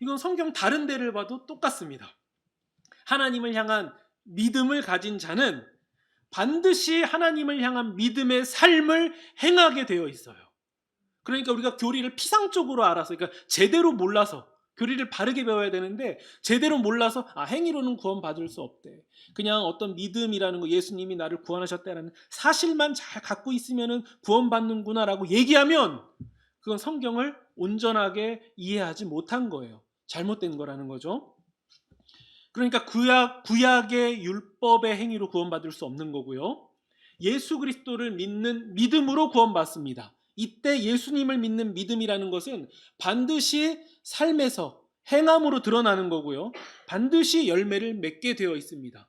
이건 성경 다른 데를 봐도 똑같습니다. 하나님을 향한 믿음을 가진 자는 반드시 하나님을 향한 믿음의 삶을 행하게 되어 있어요. 그러니까 우리가 교리를 피상적으로 알아서, 그러니까 제대로 몰라서 교리를 바르게 배워야 되는데 제대로 몰라서 아 행위로는 구원 받을 수 없대. 그냥 어떤 믿음이라는 거 예수님이 나를 구원하셨다라는 사실만 잘 갖고 있으면은 구원받는구나라고 얘기하면 그건 성경을 온전하게 이해하지 못한 거예요. 잘못된 거라는 거죠. 그러니까 구약 구약의 율법의 행위로 구원받을 수 없는 거고요. 예수 그리스도를 믿는 믿음으로 구원받습니다. 이때 예수님을 믿는 믿음이라는 것은 반드시 삶에서 행함으로 드러나는 거고요. 반드시 열매를 맺게 되어 있습니다.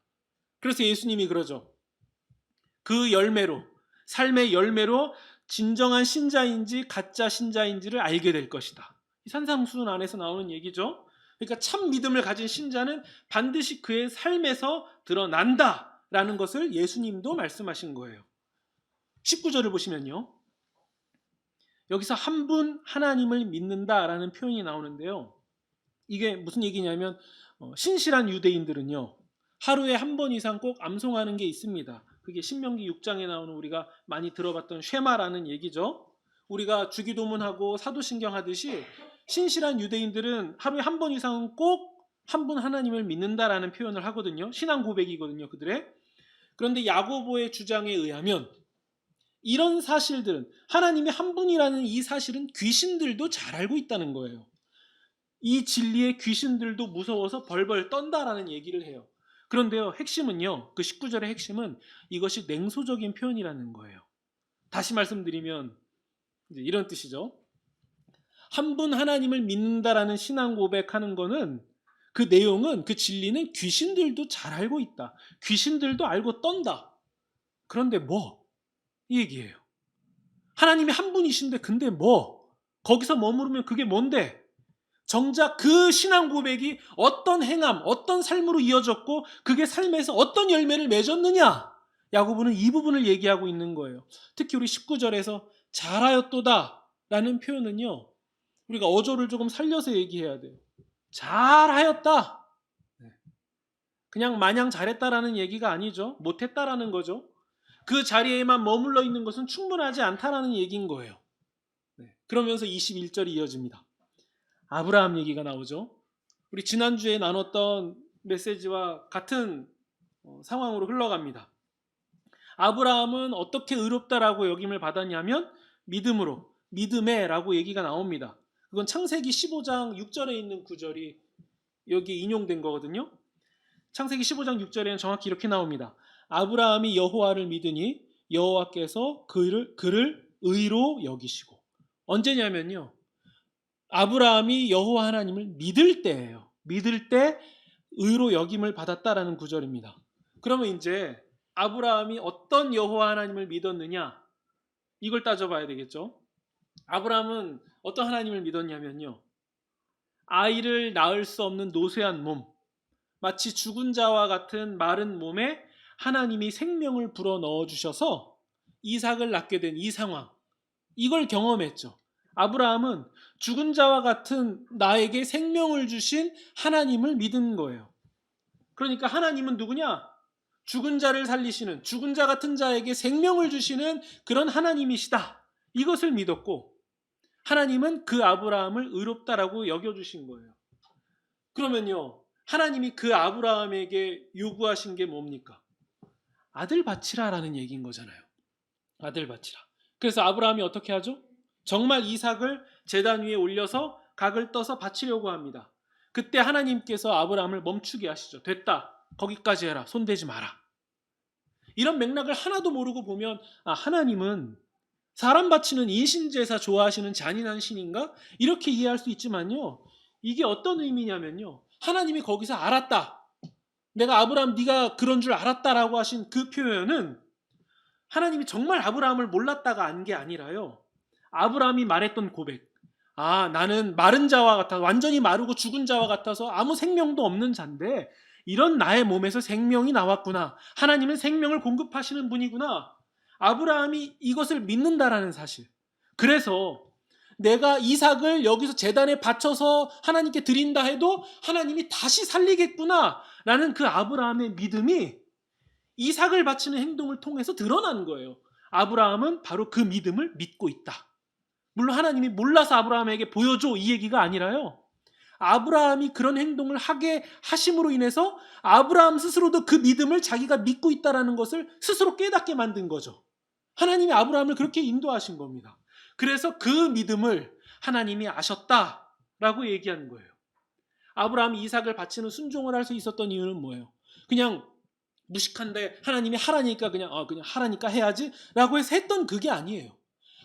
그래서 예수님이 그러죠. 그 열매로 삶의 열매로 진정한 신자인지 가짜 신자인지를 알게 될 것이다. 이 산상수훈 안에서 나오는 얘기죠. 그러니까 참 믿음을 가진 신자는 반드시 그의 삶에서 드러난다라는 것을 예수님도 말씀하신 거예요. 19절을 보시면요. 여기서 한 분 하나님을 믿는다라는 표현이 나오는데요. 이게 무슨 얘기냐면 어, 신실한 유대인들은요. 하루에 한 번 이상 꼭 암송하는 게 있습니다. 그게 신명기 6장에 나오는 우리가 많이 들어봤던 쉐마라는 얘기죠. 우리가 주기도문하고 사도신경 하듯이 신실한 유대인들은 하루에 한 번 이상은 꼭 한 분 하나님을 믿는다라는 표현을 하거든요. 신앙 고백이거든요, 그들의. 그런데 야고보의 주장에 의하면 이런 사실들은 하나님이 한 분이라는 이 사실은 귀신들도 잘 알고 있다는 거예요. 이 진리에 귀신들도 무서워서 벌벌 떤다라는 얘기를 해요. 그런데요, 핵심은요, 그 19절의 핵심은 이것이 냉소적인 표현이라는 거예요. 다시 말씀드리면, 이런 뜻이죠. 한 분 하나님을 믿는다라는 신앙 고백하는 거는 그 내용은, 그 진리는 귀신들도 잘 알고 있다. 귀신들도 알고 떤다. 그런데 뭐? 이 얘기예요. 하나님이 한 분이신데, 근데 뭐? 거기서 머무르면 그게 뭔데? 정작 그 신앙 고백이 어떤 행함, 어떤 삶으로 이어졌고 그게 삶에서 어떤 열매를 맺었느냐? 야고보는 이 부분을 얘기하고 있는 거예요. 특히 우리 19절에서 잘하였도다 라는 표현은요. 우리가 어조를 조금 살려서 얘기해야 돼요. 잘하였다. 네. 그냥 마냥 잘했다라는 얘기가 아니죠. 못했다라는 거죠. 그 자리에만 머물러 있는 것은 충분하지 않다라는 얘기인 거예요. 네. 그러면서 21절이 이어집니다. 아브라함 얘기가 나오죠. 우리 지난주에 나눴던 메시지와 같은 어, 상황으로 흘러갑니다. 아브라함은 어떻게 의롭다라고 여김을 받았냐면 믿음으로, 믿음에라고 얘기가 나옵니다. 그건 창세기 15장 6절에 있는 구절이 여기 인용된 거거든요. 창세기 15장 6절에는 정확히 이렇게 나옵니다. 아브라함이 여호와를 믿으니 여호와께서 그를 그를 의로 여기시고 언제냐면요. 아브라함이 여호와 하나님을 믿을 때예요. 믿을 때 의로 여김을 받았다라는 구절입니다. 그러면 이제 아브라함이 어떤 여호와 하나님을 믿었느냐? 이걸 따져봐야 되겠죠. 아브라함은 어떤 하나님을 믿었냐면요. 아이를 낳을 수 없는 노쇠한 몸, 마치 죽은 자와 같은 마른 몸에 하나님이 생명을 불어 넣어 주셔서 이삭을 낳게 된 이 상황, 이걸 경험했죠. 아브라함은 죽은 자와 같은 나에게 생명을 주신 하나님을 믿은 거예요. 그러니까 하나님은 누구냐? 죽은 자를 살리시는, 죽은 자 같은 자에게 생명을 주시는 그런 하나님이시다. 이것을 믿었고, 하나님은 그 아브라함을 의롭다라고 여겨주신 거예요. 그러면요, 하나님이 그 아브라함에게 요구하신 게 뭡니까? 아들 바치라라는 얘기인 거잖아요. 아들 바치라. 그래서 아브라함이 어떻게 하죠? 정말 이삭을 재단 위에 올려서 각을 떠서 바치려고 합니다. 그때 하나님께서 아브라함을 멈추게 하시죠. 됐다. 거기까지 해라. 손대지 마라. 이런 맥락을 하나도 모르고 보면 아, 하나님은 사람 바치는 인신제사 좋아하시는 잔인한 신인가? 이렇게 이해할 수 있지만요. 이게 어떤 의미냐면요. 하나님이 거기서 알았다. 내가 아브라함 네가 그런 줄 알았다라고 하신 그 표현은 하나님이 정말 아브라함을 몰랐다가 안 게 아니라요. 아브라함이 말했던 고백. 아, 나는 마른 자와 같아. 완전히 마르고 죽은 자와 같아서 아무 생명도 없는 자인데 이런 나의 몸에서 생명이 나왔구나. 하나님은 생명을 공급하시는 분이구나. 아브라함이 이것을 믿는다라는 사실. 그래서 내가 이삭을 여기서 재단에 바쳐서 하나님께 드린다 해도 하나님이 다시 살리겠구나라는 그 아브라함의 믿음이 이삭을 바치는 행동을 통해서 드러난 거예요. 아브라함은 바로 그 믿음을 믿고 있다. 물론 하나님이 몰라서 아브라함에게 보여줘 이 얘기가 아니라요. 아브라함이 그런 행동을 하게 하심으로 인해서 아브라함 스스로도 그 믿음을 자기가 믿고 있다라는 것을 스스로 깨닫게 만든 거죠. 하나님이 아브라함을 그렇게 인도하신 겁니다. 그래서 그 믿음을 하나님이 아셨다라고 얘기하는 거예요. 아브라함이 이삭을 바치는 순종을 할 수 있었던 이유는 뭐예요? 그냥 무식한데 하나님이 하라니까 그냥 어 그냥 하라니까 해야지라고 해서 했던 그게 아니에요.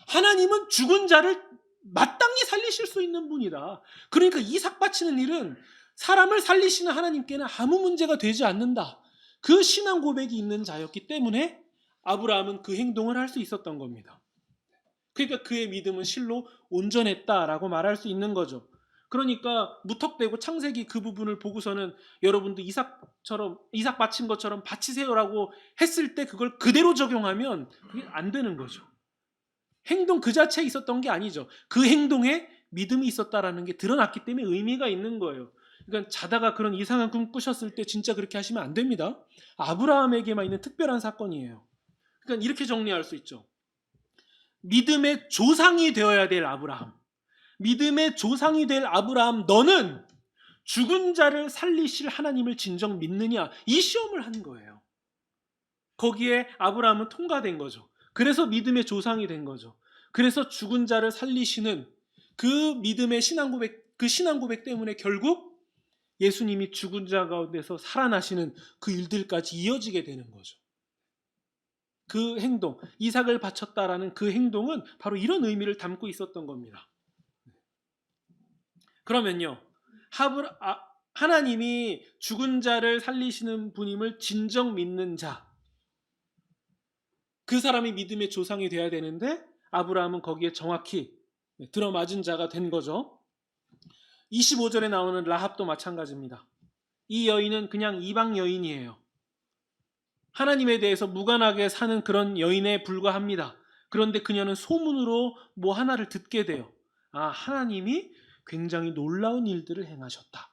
하나님은 죽은 자를 마땅히 살리실 수 있는 분이다. 그러니까 이삭 바치는 일은 사람을 살리시는 하나님께는 아무 문제가 되지 않는다. 그 신앙 고백이 있는 자였기 때문에 아브라함은 그 행동을 할 수 있었던 겁니다. 그러니까 그의 믿음은 실로 온전했다라고 말할 수 있는 거죠. 그러니까 무턱대고 창세기 그 부분을 보고서는 여러분도 이삭처럼 이삭 바친 것처럼 바치세요라고 했을 때 그걸 그대로 적용하면 그게 안 되는 거죠. 행동 그 자체에 있었던 게 아니죠. 그 행동에 믿음이 있었다라는 게 드러났기 때문에 의미가 있는 거예요. 그러니까 자다가 그런 이상한 꿈 꾸셨을 때 진짜 그렇게 하시면 안 됩니다. 아브라함에게만 있는 특별한 사건이에요. 그러니까 이렇게 정리할 수 있죠. 믿음의 조상이 되어야 될 아브라함. 믿음의 조상이 될 아브라함, 너는 죽은 자를 살리실 하나님을 진정 믿느냐? 이 시험을 한 거예요. 거기에 아브라함은 통과된 거죠. 그래서 믿음의 조상이 된 거죠. 그래서 죽은 자를 살리시는 그 믿음의 신앙 고백, 그 신앙 고백 때문에 결국 예수님이 죽은 자 가운데서 살아나시는 그 일들까지 이어지게 되는 거죠. 그 행동, 이삭을 바쳤다라는 그 행동은 바로 이런 의미를 담고 있었던 겁니다. 그러면요, 하브, 아, 하나님이 죽은 자를 살리시는 분임을 진정 믿는 자, 그 사람이 믿음의 조상이 돼야 되는데 아브라함은 거기에 정확히 들어맞은 자가 된 거죠. 25절에 나오는 라합도 마찬가지입니다. 이 여인은 그냥 이방 여인이에요. 하나님에 대해서 무관하게 사는 그런 여인에 불과합니다. 그런데 그녀는 소문으로 뭐 하나를 듣게 돼요. 아, 하나님이 굉장히 놀라운 일들을 행하셨다.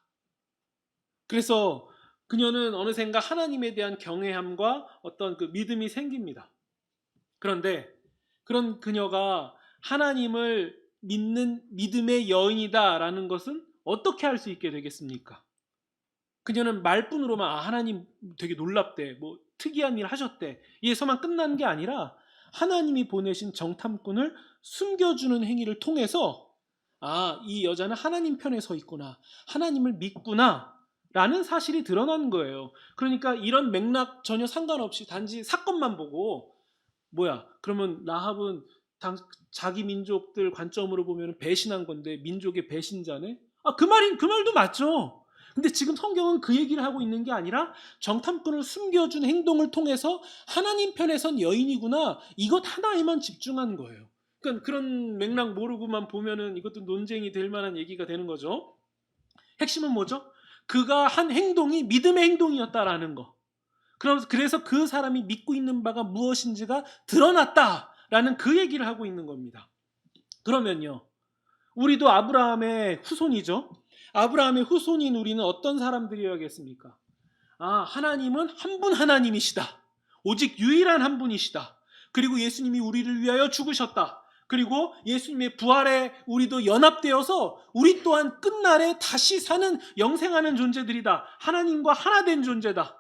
그래서 그녀는 어느샌가 하나님에 대한 경외함과 어떤 그 믿음이 생깁니다. 그런데 그런 그녀가 하나님을 믿는 믿음의 여인이다라는 것은 어떻게 할 수 있게 되겠습니까? 그녀는 말뿐으로만 아, 하나님 되게 놀랍대, 뭐 특이한 일 하셨대. 이에서만 끝난 게 아니라 하나님이 보내신 정탐꾼을 숨겨주는 행위를 통해서 아, 이 여자는 하나님 편에 서 있구나. 하나님을 믿구나. 라는 사실이 드러난 거예요. 그러니까 이런 맥락 전혀 상관없이 단지 사건만 보고 뭐야? 그러면 라합은 당, 자기 민족들 관점으로 보면 배신한 건데 민족의 배신자네? 아, 그 말인 그 말도 맞죠. 근데 지금 성경은 그 얘기를 하고 있는 게 아니라 정탐꾼을 숨겨준 행동을 통해서 하나님 편에 선 여인이구나 이것 하나에만 집중한 거예요. 그러니까 그런 맥락 모르고만 보면은 이것도 논쟁이 될 만한 얘기가 되는 거죠. 핵심은 뭐죠? 그가 한 행동이 믿음의 행동이었다라는 거. 그래서 그 사람이 믿고 있는 바가 무엇인지가 드러났다라는 그 얘기를 하고 있는 겁니다. 그러면요. 우리도 아브라함의 후손이죠. 아브라함의 후손인 우리는 어떤 사람들이어야겠습니까? 아, 하나님은 한 분 하나님이시다. 오직 유일한 한 분이시다. 그리고 예수님이 우리를 위하여 죽으셨다. 그리고 예수님의 부활에 우리도 연합되어서 우리 또한 끝날에 다시 사는 영생하는 존재들이다. 하나님과 하나 된 존재다.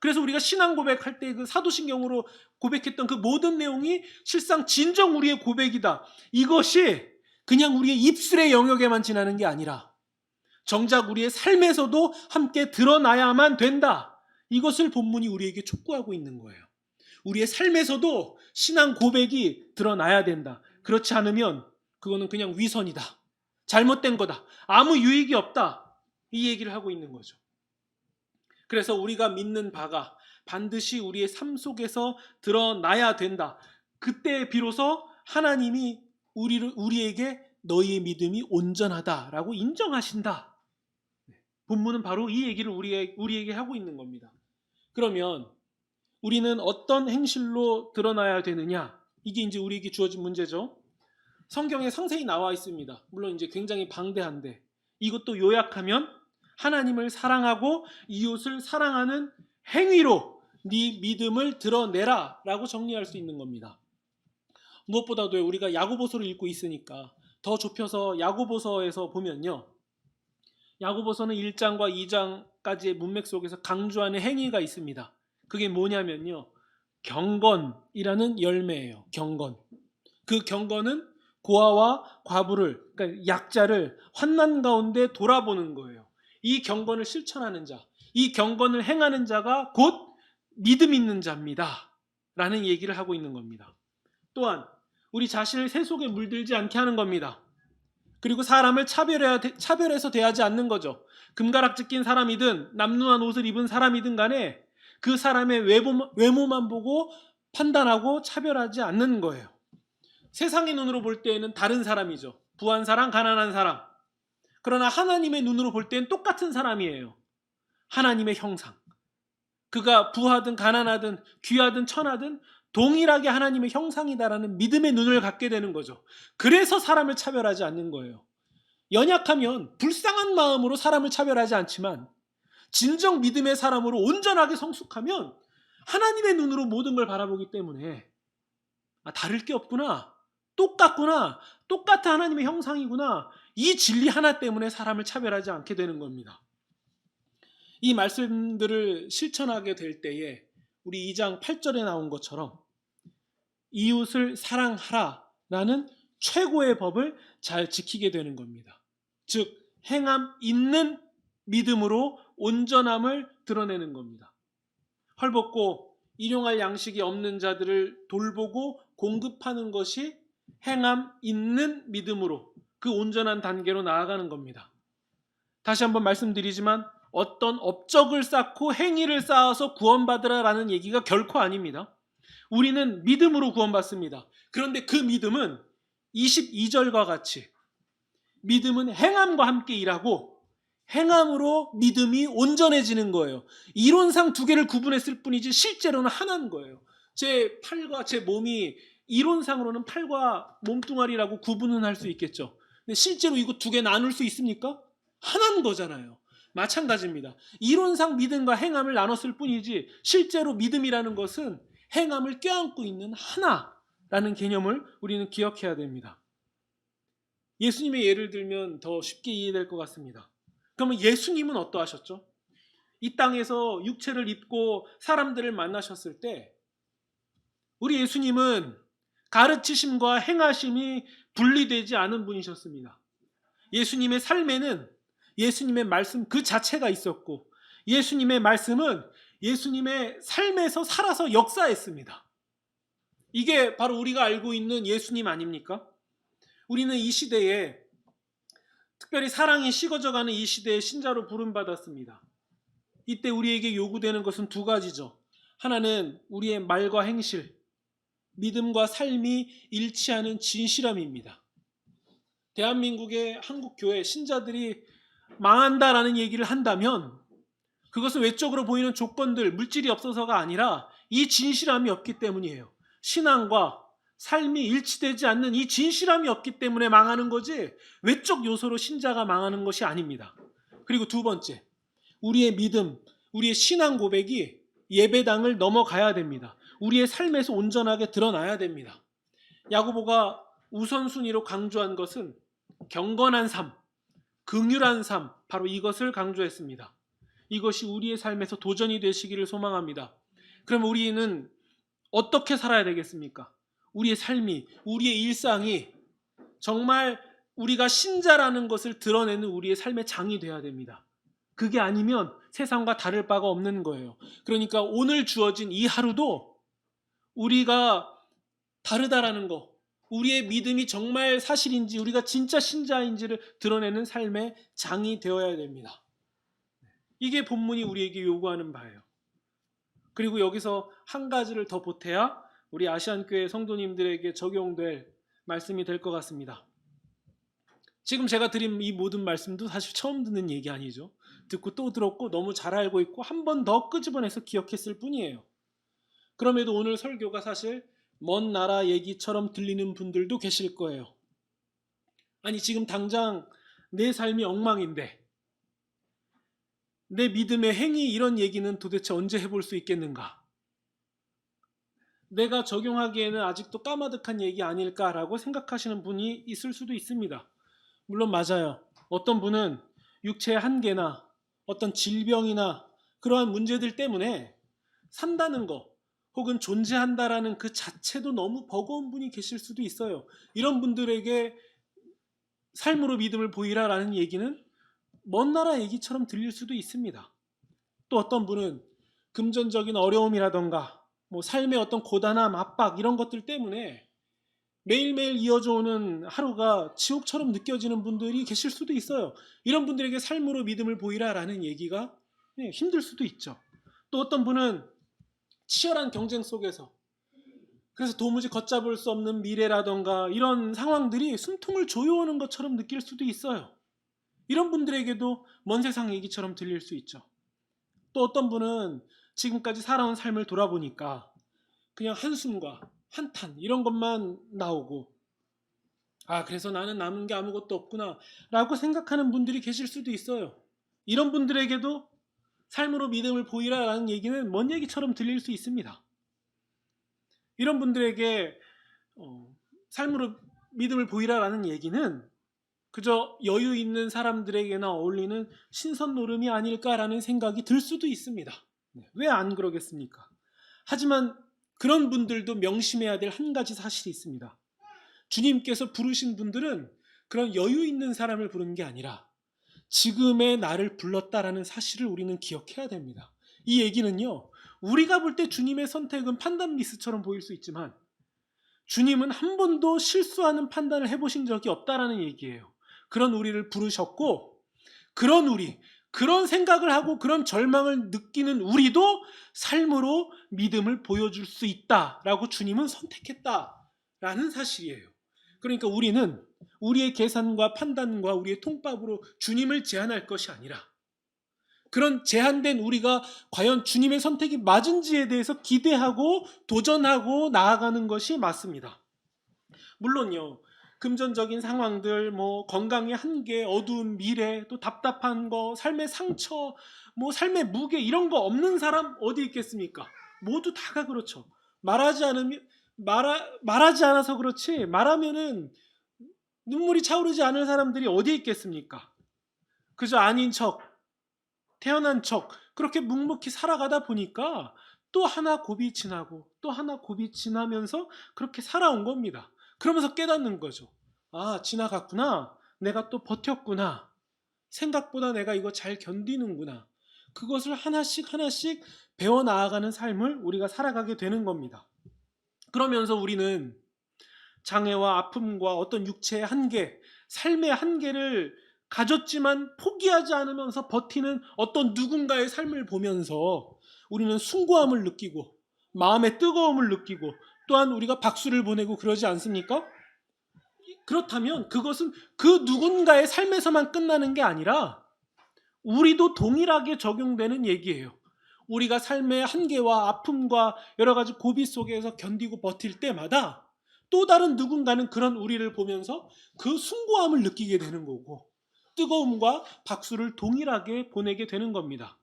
그래서 우리가 신앙 고백할 때 그 사도신경으로 고백했던 그 모든 내용이 실상 진정 우리의 고백이다. 이것이 그냥 우리의 입술의 영역에만 지나는 게 아니라 정작 우리의 삶에서도 함께 드러나야만 된다. 이것을 본문이 우리에게 촉구하고 있는 거예요. 우리의 삶에서도 신앙 고백이 드러나야 된다. 그렇지 않으면 그거는 그냥 위선이다. 잘못된 거다. 아무 유익이 없다. 이 얘기를 하고 있는 거죠. 그래서 우리가 믿는 바가 반드시 우리의 삶 속에서 드러나야 된다. 그때 비로소 하나님이 우리를, 우리에게 너희의 믿음이 온전하다라고 인정하신다. 본문은 바로 이 얘기를 우리에게, 우리에게 하고 있는 겁니다. 그러면 우리는 어떤 행실로 드러나야 되느냐? 이게 이제 우리에게 주어진 문제죠. 성경에 상세히 나와 있습니다. 물론 이제 굉장히 방대한데 이것도 요약하면 하나님을 사랑하고 이웃을 사랑하는 행위로 네 믿음을 드러내라라고 정리할 수 있는 겁니다. 무엇보다도 우리가 야고보서를 읽고 있으니까 더 좁혀서 야고보서에서 보면요. 야고보서는 1장과 2장까지의 문맥 속에서 강조하는 행위가 있습니다. 그게 뭐냐면요. 경건이라는 열매예요. 경건. 그 경건은 고아와 과부를 그러니까 약자를 환난 가운데 돌아보는 거예요. 이 경건을 실천하는 자, 이 경건을 행하는 자가 곧 믿음 있는 자입니다. 라는 얘기를 하고 있는 겁니다. 또한 우리 자신을 세 속에 물들지 않게 하는 겁니다. 그리고 사람을 차별해서 대하지 않는 거죠. 금가락지 낀 사람이든 남루한 옷을 입은 사람이든 간에 그 사람의 외모, 외모만 보고 판단하고 차별하지 않는 거예요. 세상의 눈으로 볼 때에는 다른 사람이죠. 부한 사람, 가난한 사람. 그러나 하나님의 눈으로 볼 때는 똑같은 사람이에요. 하나님의 형상. 그가 부하든 가난하든 귀하든 천하든 동일하게 하나님의 형상이다라는 믿음의 눈을 갖게 되는 거죠. 그래서 사람을 차별하지 않는 거예요. 연약하면 불쌍한 마음으로 사람을 차별하지 않지만 진정 믿음의 사람으로 온전하게 성숙하면 하나님의 눈으로 모든 걸 바라보기 때문에 아, 다를 게 없구나. 똑같구나. 똑같은 하나님의 형상이구나. 이 진리 하나 때문에 사람을 차별하지 않게 되는 겁니다. 이 말씀들을 실천하게 될 때에 우리 2장 8절에 나온 것처럼 이웃을 사랑하라라는 최고의 법을 잘 지키게 되는 겁니다. 즉 행함 있는 믿음으로 온전함을 드러내는 겁니다. 헐벗고 일용할 양식이 없는 자들을 돌보고 공급하는 것이 행함 있는 믿음으로 그 온전한 단계로 나아가는 겁니다. 다시 한번 말씀드리지만 어떤 업적을 쌓고 행위를 쌓아서 구원받으라라는 얘기가 결코 아닙니다. 우리는 믿음으로 구원받습니다. 그런데 그 믿음은 22절과 같이 믿음은 행함과 함께 일하고 행함으로 믿음이 온전해지는 거예요. 이론상 두 개를 구분했을 뿐이지 실제로는 하나인 거예요. 제 팔과 제 몸이 이론상으로는 팔과 몸뚱아리라고 구분은 할 수 있겠죠. 근데 실제로 이거 두 개 나눌 수 있습니까? 하나인 거잖아요. 마찬가지입니다. 이론상 믿음과 행함을 나눴을 뿐이지 실제로 믿음이라는 것은 행함을 껴안고 있는 하나라는 개념을 우리는 기억해야 됩니다. 예수님의 예를 들면 더 쉽게 이해될 것 같습니다. 그러면 예수님은 어떠하셨죠? 이 땅에서 육체를 입고 사람들을 만나셨을 때 우리 예수님은 가르치심과 행하심이 분리되지 않은 분이셨습니다. 예수님의 삶에는 예수님의 말씀 그 자체가 있었고 예수님의 말씀은 예수님의 삶에서 살아서 역사했습니다. 이게 바로 우리가 알고 있는 예수님 아닙니까? 우리는 이 시대에 특별히 사랑이 식어져가는 이 시대의 신자로 부름받았습니다. 이때 우리에게 요구되는 것은 두 가지죠. 하나는 우리의 말과 행실, 믿음과 삶이 일치하는 진실함입니다. 대한민국의 한국 교회 신자들이 망한다라는 얘기를 한다면 그것은 외적으로 보이는 조건들, 물질이 없어서가 아니라 이 진실함이 없기 때문이에요. 신앙과 삶이 일치되지 않는 이 진실함이 없기 때문에 망하는 거지 외적 요소로 신자가 망하는 것이 아닙니다. 그리고 두 번째, 우리의 믿음, 우리의 신앙 고백이 예배당을 넘어가야 됩니다. 우리의 삶에서 온전하게 드러나야 됩니다. 야고보가 우선순위로 강조한 것은 경건한 삶, 긍휼한 삶, 바로 이것을 강조했습니다. 이것이 우리의 삶에서 도전이 되시기를 소망합니다. 그럼 우리는 어떻게 살아야 되겠습니까? 우리의 삶이, 우리의 일상이 정말 우리가 신자라는 것을 드러내는 우리의 삶의 장이 되어야 됩니다. 그게 아니면 세상과 다를 바가 없는 거예요. 그러니까 오늘 주어진 이 하루도 우리가 다르다라는 거, 우리의 믿음이 정말 사실인지, 우리가 진짜 신자인지를 드러내는 삶의 장이 되어야 됩니다. 이게 본문이 우리에게 요구하는 바예요. 그리고 여기서 한 가지를 더 보태야 우리 아시안교회 성도님들에게 적용될 말씀이 될 것 같습니다. 지금 제가 드린 이 모든 말씀도 사실 처음 듣는 얘기 아니죠. 듣고 또 들었고 너무 잘 알고 있고 한 번 더 끄집어내서 기억했을 뿐이에요. 그럼에도 오늘 설교가 사실 먼 나라 얘기처럼 들리는 분들도 계실 거예요. 아니 지금 당장 내 삶이 엉망인데 내 믿음의 행위 이런 얘기는 도대체 언제 해볼 수 있겠는가? 내가 적용하기에는 아직도 까마득한 얘기 아닐까라고 생각하시는 분이 있을 수도 있습니다. 물론 맞아요. 어떤 분은 육체의 한계나 어떤 질병이나 그러한 문제들 때문에 산다는 거 혹은 존재한다라는 그 자체도 너무 버거운 분이 계실 수도 있어요. 이런 분들에게 삶으로 믿음을 보이라라는 얘기는 먼 나라 얘기처럼 들릴 수도 있습니다. 또 어떤 분은 금전적인 어려움이라던가 뭐 삶의 어떤 고단함, 압박 이런 것들 때문에 매일매일 이어져 오는 하루가 지옥처럼 느껴지는 분들이 계실 수도 있어요. 이런 분들에게 삶으로 믿음을 보이라라는 얘기가 네, 힘들 수도 있죠. 또 어떤 분은 치열한 경쟁 속에서 그래서 도무지 걷잡을 수 없는 미래라던가 이런 상황들이 숨통을 조여오는 것처럼 느낄 수도 있어요. 이런 분들에게도 먼 세상 얘기처럼 들릴 수 있죠. 또 어떤 분은 지금까지 살아온 삶을 돌아보니까 그냥 한숨과 한탄 이런 것만 나오고 아 그래서 나는 남은 게 아무것도 없구나 라고 생각하는 분들이 계실 수도 있어요. 이런 분들에게도 삶으로 믿음을 보이라라는 얘기는 먼 얘기처럼 들릴 수 있습니다. 이런 분들에게 어, 삶으로 믿음을 보이라라는 얘기는 그저 여유 있는 사람들에게나 어울리는 신선 노름이 아닐까라는 생각이 들 수도 있습니다. 왜 안 그러겠습니까? 하지만 그런 분들도 명심해야 될 한 가지 사실이 있습니다. 주님께서 부르신 분들은 그런 여유 있는 사람을 부르는 게 아니라 지금의 나를 불렀다라는 사실을 우리는 기억해야 됩니다. 이 얘기는요, 우리가 볼 때 주님의 선택은 판단 미스처럼 보일 수 있지만 주님은 한 번도 실수하는 판단을 해보신 적이 없다라는 얘기예요. 그런 우리를 부르셨고, 그런 우리, 그런 생각을 하고 그런 절망을 느끼는 우리도 삶으로 믿음을 보여줄 수 있다라고 주님은 선택했다라는 사실이에요. 그러니까 우리는 우리의 계산과 판단과 우리의 통밥으로 주님을 제한할 것이 아니라 그런 제한된 우리가 과연 주님의 선택이 맞은지에 대해서 기대하고 도전하고 나아가는 것이 맞습니다. 물론요. 금전적인 상황들, 뭐 건강의 한계, 어두운 미래, 또 답답한 거, 삶의 상처, 뭐 삶의 무게 이런 거 없는 사람 어디 있겠습니까? 모두 다가 그렇죠. 말하지 않으면 말하, 말하지 않아서 그렇지 말하면은 눈물이 차오르지 않을 사람들이 어디 있겠습니까? 그저 아닌 척, 태어난 척 그렇게 묵묵히 살아가다 보니까 또 하나 곱이 지나고 또 하나 곱이 지나면서 그렇게 살아온 겁니다. 그러면서 깨닫는 거죠. 아, 지나갔구나. 내가 또 버텼구나. 생각보다 내가 이거 잘 견디는구나. 그것을 하나씩 하나씩 배워 나아가는 삶을 우리가 살아가게 되는 겁니다. 그러면서 우리는 장애와 아픔과 어떤 육체의 한계, 삶의 한계를 가졌지만 포기하지 않으면서 버티는 어떤 누군가의 삶을 보면서 우리는 숭고함을 느끼고 마음의 뜨거움을 느끼고 또한 우리가 박수를 보내고 그러지 않습니까? 그렇다면 그것은 그 누군가의 삶에서만 끝나는 게 아니라 우리도 동일하게 적용되는 얘기예요. 우리가 삶의 한계와 아픔과 여러 가지 고비 속에서 견디고 버틸 때마다 또 다른 누군가는 그런 우리를 보면서 그 숭고함을 느끼게 되는 거고 뜨거움과 박수를 동일하게 보내게 되는 겁니다.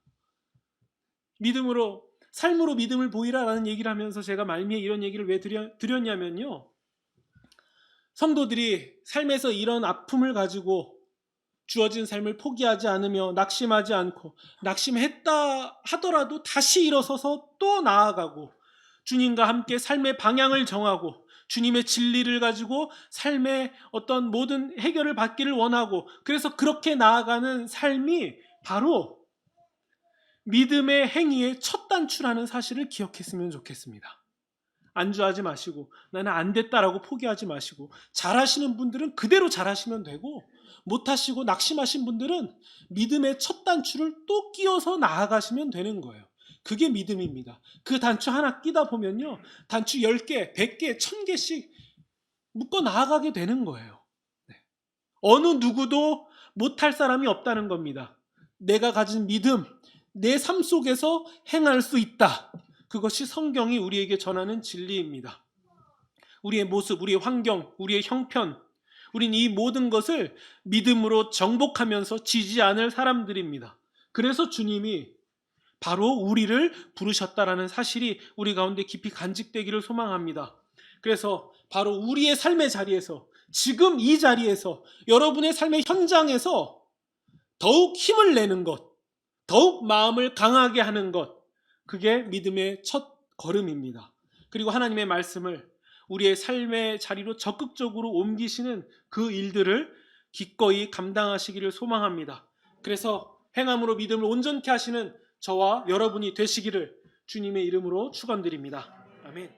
믿음으로 삶으로 믿음을 보이라라는 얘기를 하면서 제가 말미에 이런 얘기를 왜 드렸, 드렸냐면요. 성도들이 삶에서 이런 아픔을 가지고 주어진 삶을 포기하지 않으며 낙심하지 않고 낙심했다 하더라도 다시 일어서서 또 나아가고 주님과 함께 삶의 방향을 정하고 주님의 진리를 가지고 삶의 어떤 모든 해결을 받기를 원하고 그래서 그렇게 나아가는 삶이 바로 믿음의 행위의 첫 단추라는 사실을 기억했으면 좋겠습니다. 안주하지 마시고 나는 안 됐다라고 포기하지 마시고 잘하시는 분들은 그대로 잘하시면 되고 못하시고 낙심하신 분들은 믿음의 첫 단추를 또 끼워서 나아가시면 되는 거예요. 그게 믿음입니다. 그 단추 하나 끼다 보면요. 단추 10개, 100개, 1000개씩 묶어 나아가게 되는 거예요. 네. 어느 누구도 못할 사람이 없다는 겁니다. 내가 가진 믿음, 내 삶 속에서 행할 수 있다. 그것이 성경이 우리에게 전하는 진리입니다. 우리의 모습, 우리의 환경, 우리의 형편, 우린 이 모든 것을 믿음으로 정복하면서 지지 않을 사람들입니다. 그래서 주님이 바로 우리를 부르셨다라는 사실이 우리 가운데 깊이 간직되기를 소망합니다. 그래서 바로 우리의 삶의 자리에서 지금 이 자리에서 여러분의 삶의 현장에서 더욱 힘을 내는 것, 더욱 마음을 강하게 하는 것, 그게 믿음의 첫 걸음입니다. 그리고 하나님의 말씀을 우리의 삶의 자리로 적극적으로 옮기시는 그 일들을 기꺼이 감당하시기를 소망합니다. 그래서 행함으로 믿음을 온전케 하시는 저와 여러분이 되시기를 주님의 이름으로 축원드립니다. 아멘.